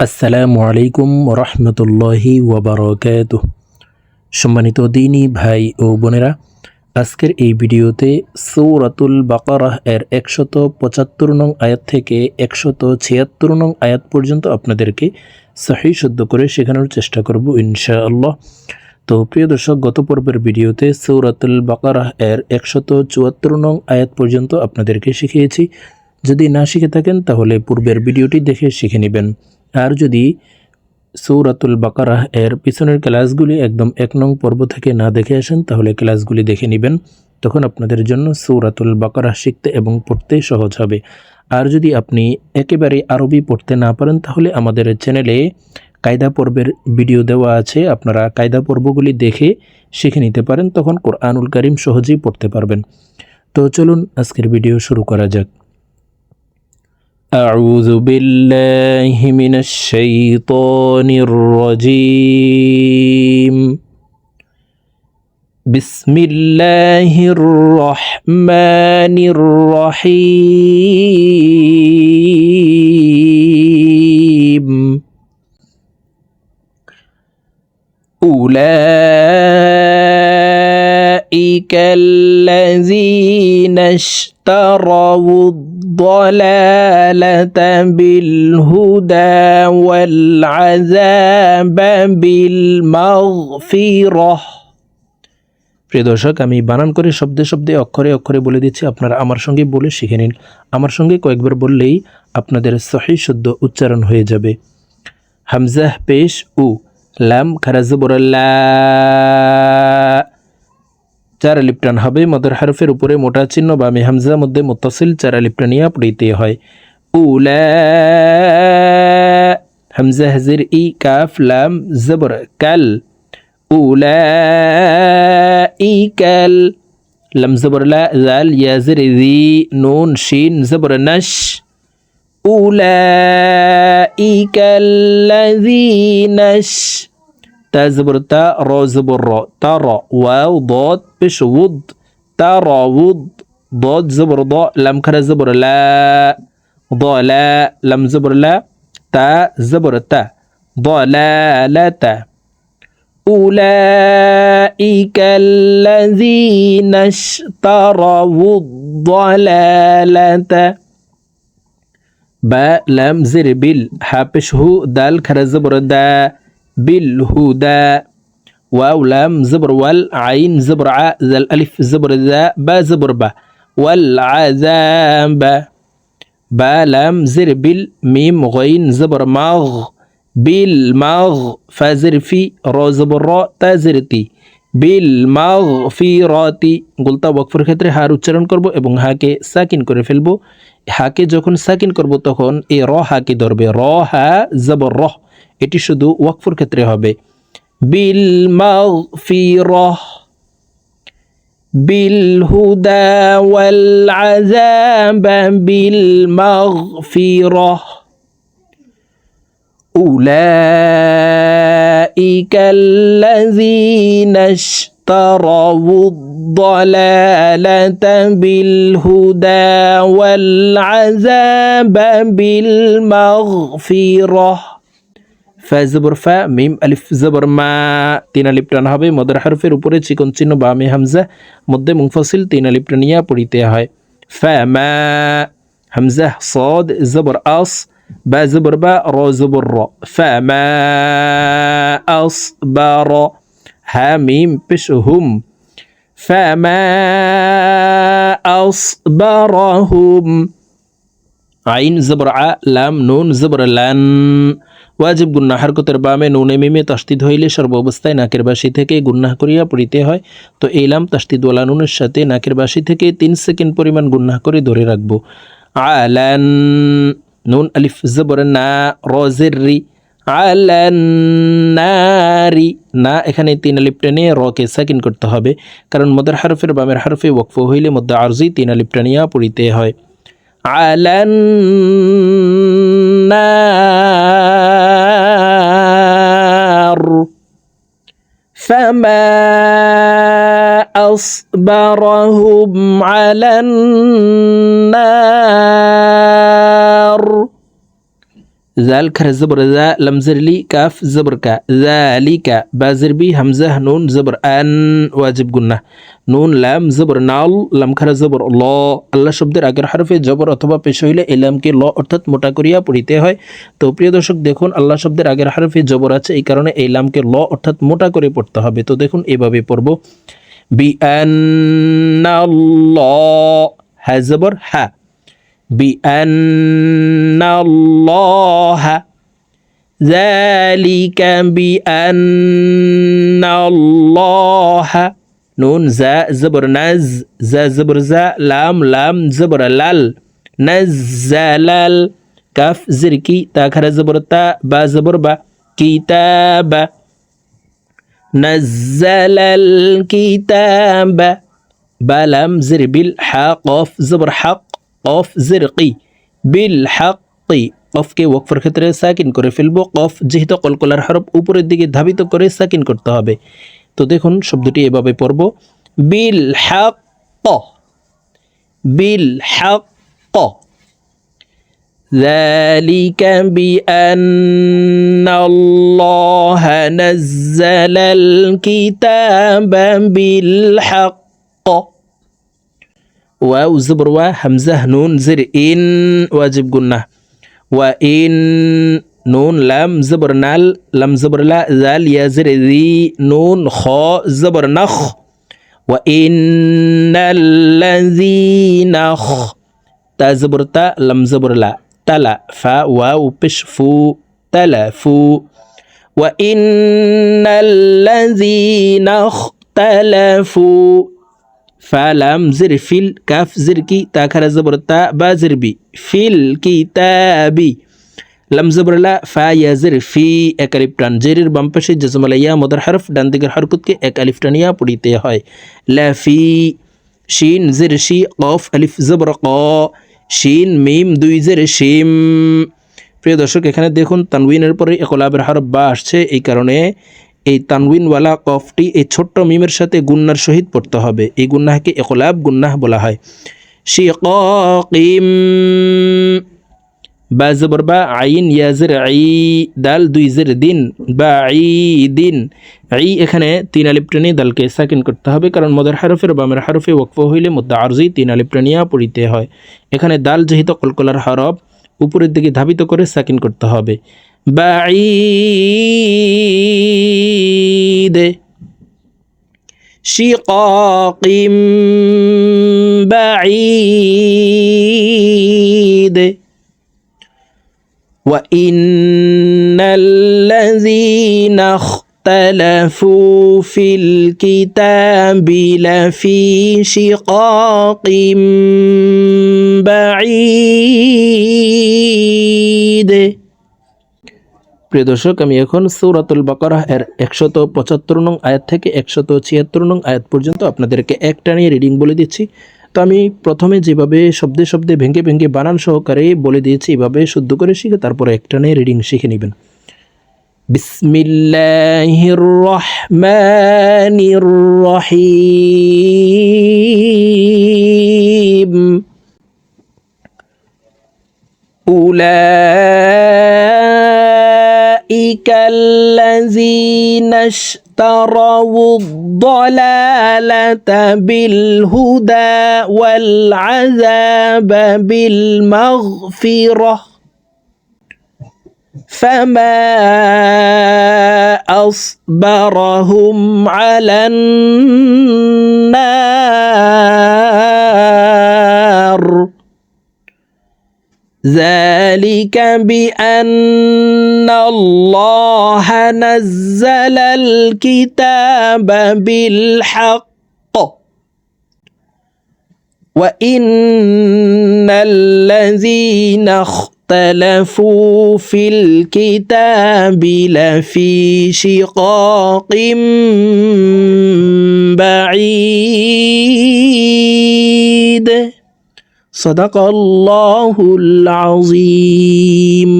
আসসালামু আলাইকুম রহমতুল্লাহি ওবরকাত সম্মানিত দিনী ভাই ও বোনেরা, আজকের এই ভিডিওতে সৌরাতুল বাকারাহ এর একশত পঁচাত্তর নং আয়াত থেকে একশত ছিয়াত্তর নং আয়াত পর্যন্ত আপনাদেরকে সহি শুদ্ধ করে শেখানোর চেষ্টা করব ইনশাআল্লাহ। তো প্রিয় দর্শক, গত পর্বের ভিডিওতে সৌরাতুল বাকারাহ এর একশত চুয়াত্তর নং আয়াত পর্যন্ত আপনাদেরকে শিখিয়েছি। যদি না শিখে থাকেন, তাহলে পূর্বের ভিডিওটি দেখে শিখে নেবেন। আর যদি সৌরাতুল বাকারাহ এর পিছনের ক্লাসগুলি একদম এক নং পর্ব থেকে না দেখে আসেন, তাহলে ক্লাসগুলি দেখে নেবেন। তখন আপনাদের জন্য সৌরাতুল বাকারাহ শিখতে এবং পড়তে সহজ হবে। আর যদি আপনি একেবারে আরবি পড়তে না পারেন, তাহলে আমাদের চ্যানেলে কায়দা পর্বের ভিডিও দেওয়া আছে। আপনারা কায়দা পর্বগুলি দেখে শিখে নিতে পারেন, তখন কোরআনুল করিম সহজেই পড়তে পারবেন। তো চলুন আজকের ভিডিও শুরু করা যাক। أعوذ بالله من الشيطان الرجيم. بسم الله الرحمن الرحيم. أولئك الذين اشتروا الضلالة بالهدى والعذاب بالمغفرة প্রিয় দর্শক আমি বানান করে শব্দে শব্দে অক্ষরে অক্ষরে বলে দিচ্ছি আপনারা আমার সঙ্গে বলে শিখে নিন আমার সঙ্গে কয়েকবার বললেই আপনাদের সহি শুদ্ধ উচ্চারণ হয়ে যাবে হামজাহ পেশ উ লাম খারাজবরল্লা চার লিপ্টান হবে মদের হারফের উপরে মোটা চিহ্ন বা মেহামজা মধ্যে মুতাসিল চারা লিপ্টানিয়া পড়িতে হয় উলা হামজা হাজির ই কাফ লাম জবর কাল উলা ই কাল لم زبر لا ذال يا زر ذي نون شين زبر نش أولئك الذين ش تا زبر تا را زبر را ترى واو ضاد بش وض ترى وض ضاد زبر ضاء لم كر زبر لا ضا لا لم زبر لا تا زبر تا ضلالة أولئك الذين اشتروا الضلالة. با لم زر بال حابش هو دال كر زبر دا بالهدى ওয়াও লাম জবর ওয়াল আইন জবর আ জাল আলিফ জবর জা বা জবর বা ওয়াল আযাবা বা লাম জির বিল মিম গাইন জবর মাগ বিল মাগ ফা জির ফি র জবর র তা জির তি বিল মাগ ফি র তি গোলতা ওয়াকফের ক্ষেত্রে হার উচ্চারণ করব এবং হাকে সাকিন করে ফেলব হাকে যখন সাকিন করব তখন এই র হাকে ধরবে র হা জবর রহ এটি শুধু ওয়াকফুর ক্ষেত্রে হবে بالمغفرة بالهدى والعذاب بالمغفرة. أولئك الذين اشتروا الضلالة بالهدى والعذاب بالمغفرة. ফ্যা জবর ফ্যা মিম, আলিফ, জবর মা, তিন আলিফ হবে। মদর হরফের উপরে চিকন চিহ্ন, বা মে, হামজা, মধ্যে মুফসিল তিন আলিফ পড়িতে হয়। ফ্যা মা, হামজা, সদ, জবর, আস, বা জবর, বা র, জবর, র। ফ্যা মা, আস, বা র, হা, মিম পেশ হুম। ফ্যা মা, আস, বা র, হুম। আইন, জবর, আ, লাম, নুন, জবর, লান। ওয়াজিব গুন্না হারকতের বামে নুনে মিমে তাস্তিদ হইলে সর্ব অবস্থায় নাকের বাসি থেকে গুন্না করিয়া পড়িতে হয়। তো এই লাম তাস্তিদ নুনের সাথে নাকের বাসি থেকে তিন সেকেন্ড পরিমাণ গুন্না করে ধরে রাখব। আলান, নুন, আলিফ, জবর, না, রজের রি। আলান না, এখানে তিন আলিফ টেনে রকে সাকিন করতে হবে। কারণ মদের হারফের বামের হারফে ওয়াকফ হইলে মধ্যে আরজি তিন আলিফ টানিয়া পড়িতে হয়। على النار. فما أصبرهم على النار. জাল খারা জবর জা লাম জেরলি কাফ জবর কা জালিকা বা জেরবি হামজা নুন জবর আন ওয়াজিব গুন্না নুন লাম জবর নাল লাম খারা জবর ল আল্লাহ শব্দের আগের হরফে জবর অথবা পেশ হইলে এই লামকে ল অর্থাৎ মোটা করিয়া পড়িতে হয় তো প্রিয় দর্শক দেখুন আল্লাহ শব্দের আগের হরফে জবর আছে এই কারণে এই লামকে ল অর্থাৎ মোটা করে পড়তে হবে তো দেখুন এভাবে পড়ব বি হ্যাঁ জবর হ্যাঁ بأن الله ذلك بأن الله. نون زا زبر نز زا زبر زا لام لام زبر لال نزل كف زركي تاخر زبر تا با زبر با. كتاب. نزل الكتاب. بلم زربل حق زبر حق. কফ জেরকি বিল হাক্কি কফকে ওয়াকফের ক্ষেত্রে সাকিন করে ফেলবো কফ যেহেতু কলকলার হরফ উপরের দিকে ধাবিত করে সাকিন করতে হবে তো দেখুন শব্দটি এভাবে পড়ব বিল হাক বিল হাক ذلك بأن الله نزل الكتاب بالحق واو زبر وا همزة نون زر إن واجب قلنا. وإن نون لام زبر نال لم زبر لا زال يا زر ذي نون خاء زبر نخ. وإن الذين خ تا زبر تا لم زبر لا. تلا فا واو بش فو تلا فو. وإن الذين اختلفوا ফালাম জির ফিল কাফ জির কি তা খারা জবর তা বা জিরবি ফিল কি তাবি লাম জবরলা ফা ইয়া জির ফি এক আলিফ টান জেরের বাম পাশে জজমালাইয়া মদার হরফ ডান দিকের হরকতকে এক আলিফ টানিয়া পড়িতে হয়। লা ফি শিন জির শি কফ আলিফ জবর ক শিন মিম দুই জির শিম। প্রিয় দর্শক, এখানে দেখুন তানউইনের পরে একলাবের হরফ বা আসছে। এই কারণে এই তানউইনওয়ালা কফটি এই ছোট্ট মিমের সাথে গুন্নার সহিত পড়তে হবে। এই গুন্নাহকে একলাব গুন্নাহ বলা হয়। শিকিম বা জবর বা আইন ইয়াজের আই দাল দুই জের দিন, বা আই দিন। আই এখানে তিন আলিপ টেনে দালকে সাকিন করতে হবে, কারণ মদের হারফের বামের হারফে ওকফ হইলে মধ্যে আরজি তিন আলিপ টেনিয়া পড়িতে হয়। এখানে দাল যেহেতু কলকলার হরফ, উপরের দিকে ধাবিত করে সাকিন করতে হবে। بعيد. شقاق بعيد. وإن الذين اختلفوا في الكتاب لفي شقاق بعيد. প্রিয় দর্শক, আমি এখন সৌরাতুল বাকারাহ এর একশত পঁচাত্তর নং আয়াত থেকে একশত ছিয়াত্তর নং আয়াত পর্যন্ত আপনাদেরকে একটা নিয়ে রিডিং বলে দিচ্ছি। তো আমি প্রথমে যেভাবে শব্দে শব্দে ভেঙে ভেঙে বানান সহকারে বলে দিয়েছি, এভাবে শুদ্ধ করে শিখে তারপরে একটা নিয়ে রিডিং শিখে নেবেন। বিসমিল্লাহির রহমানির রহিম। أولئك الذين اشتروا الضلالة بالهدى والعذاب بالمغفرة فما أصبرهم على النار ذلك بأن الله نزل الكتاب بالحق. وإن الذين اختلفوا في الكتاب لفي شقاق بعيد. صدق الله العظيم.